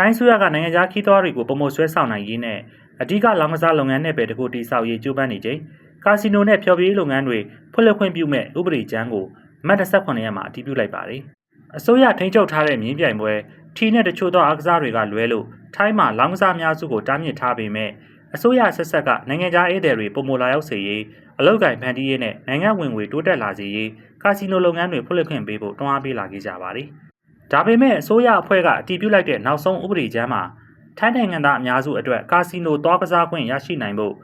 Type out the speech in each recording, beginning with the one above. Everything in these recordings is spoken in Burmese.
ထိုင်းဆိုရကနိုင်ငံခြားခီးသွွားတွေကိုပုံမဆွဲဆောင်နိုင်ရေးနဲ့အဓိကလောင်ကစားလုပ်ငန်းနယ်ပယ်တခုတည်ဆောက်ရေးကြိုးပမ်းနေချိန်ကာစီနိုနဲ့ဖျော်ဖြေရေးလုပ်ငန်းတွေဖွင့်လှစ်ခွင့်ပြုမဲ့ဥပဒေကြမ်းကိုမတ်28ရက်မှာအတည်ပြုလိုက်ပါတယ်။အစိုးရထိန်းချုပ်ထားတဲ့မြင်းပြိုင်ပွဲထီနဲ့တချို့သောအားကစားတွေကလွဲလို့ထိုင်းမှာလောင်ကစားအများစုကိုတားမြစ်ထားပေမဲ့အစိုးရဆက်ဆက်ကနိုင်ငံခြားဧည့်သည်တွေပုံမလာရောက်စေရေးအလောက်ကိုင်ဖန်တီးရေးနဲ့နိုင်ငံဝင်ငွေတိုးတက်လာစေရေးကာစီနိုလုပ်ငန်းတွေဖွင့်လှစ်ခွင့်ပေးဖို့တွန်းအားပေးလာခဲ့ကြပါတယ်။ ဒါပေမဲ့အစိုးရအဖွဲ့ကအတည်ပြုလိုက်တဲ့နောက်ဆုံးဥပဒေကြမ်းမှာထိုင်းနိုင်ငံသားအများစုအတွက်ကာစီနိုသွားကစားခွင့်ရရှိနိုင်ဖို့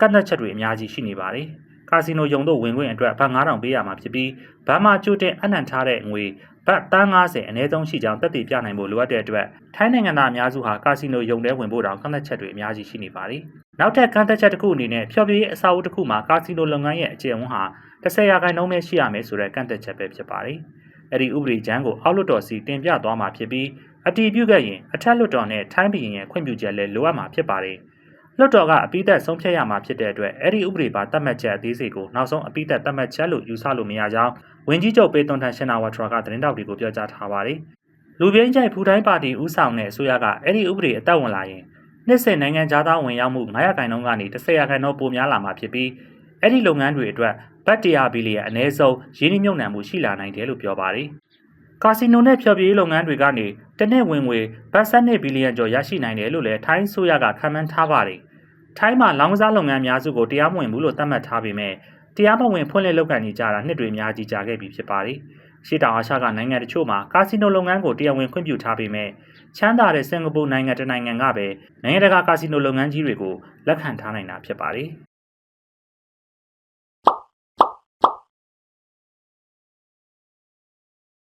ကန့်သတ်ချက်တွေအများကြီးရှိနေပါတယ်။ကာစီနိုရုံတို့ဝင်ခွင့်အတွက်ဘတ်9000ပေးရမှာဖြစ်ပြီးဘာမှကြိုတင်အနှံထားတဲ့ငွေဘတ်350အနည်းဆုံးရှိကြောင်းတက်တည်ပြနိုင်ဖို့လိုအပ်တဲ့အတွက်ထိုင်းနိုင်ငံသားအများစုဟာကာစီနိုရုံထဲဝင်ဖို့တောင်ကန့်သတ်ချက်တွေအများကြီးရှိနေပါတယ်။နောက်ထပ်ကန့်သတ်ချက်တစ်ခုအနေနဲ့ဖျော်ဖြေရေးအစာအုပ်တစ်ခုမှာကာစီနိုလုပ်ငန်းရဲ့အကျင့်ဝန်းဟာ10ရာခိုင်နှုန်းပဲရှိရမယ်ဆိုတဲ့ကန့်သတ်ချက်ပဲဖြစ်ပါတယ်။ အဲ့ဒီဥပဒေကြမ်းကိုအောက်လွှတ်တော်စီတင်ပြသွားမှာဖြစ်ပြီးအတည်ပြုခဲ့ရင်အထက်လွှတ်တော်နဲ့ထိုင်းပြည်ရဲ့ခွင့်ပြုချက်လည်းလိုအပ်မှာဖြစ်ပါတယ်။လွှတ်တော်ကအပိသက်ဆုံးဖြတ်ရမှာဖြစ်တဲ့အတွက်အဲ့ဒီဥပဒေပါတတ်မှတ်ချက်အသေးစိတ်ကိုနောက်ဆုံးအပိသက်တတ်မှတ်ချက်လို့ယူဆလို့မရကြောင်းဝန်ကြီးချုပ်ပေသွန်ထန်ရှင်နာဝါထရာကသတင်းတောက်တွေကိုပြောကြားထားပါတယ်။လူပြင်းကျိုက်ဖူတိုင်းပါတီဦးဆောင်တဲ့အစိုးရကအဲ့ဒီဥပဒေအသက်ဝင်လာရင်နှစ်စဉ်နိုင်ငံသားဝင်ရောက်မှု900ခန့်နှုန်းကနေ1000ခန့်နှုန်းပိုများလာမှာဖြစ်ပြီး အဲ့ဒီလုပ်ငန်းတွေအတွက်ဘတ်100ဘီလီယံအနည်းဆုံးရင်းနှီးမြှုပ်နှံမှုရှိလာနိုင်တယ်လို့ပြောပါတယ်။ကာစီနိုနဲ့ဖျော်ဖြေရေးလုပ်ငန်းတွေကနေတနစ်ဝင်ငွေဘတ်12ဘီလီယံကျော်ရရှိနိုင်တယ်လို့လည်းထိုင်းဆိုရကခန့်မှန်းထားပါတယ်။ထိုင်းမှာလောင်ကစားလုပ်ငန်းများစုကိုတရားမဝင်ဘူးလို့သတ်မှတ်ထားပေမဲ့တရားမဝင်ဖွင့်လှစ်လုပ်ကိုင်နေကြတာနှစ်တွေအများကြီးကြာခဲ့ပြီဖြစ်ပါတယ်။ရှေ့တောင်အာရှကနိုင်ငံတချို့မှာကာစီနိုလုပ်ငန်းကိုတရားဝင်ခွင့်ပြုထားပေမဲ့ချမ်းသာတဲ့စင်ကာပူနိုင်ငံတစ်နိုင်ငံကပဲနိုင်ငံတကာကာစီနိုလုပ်ငန်းကြီးတွေကိုလက်ခံထားနိုင်တာဖြစ်ပါတယ်။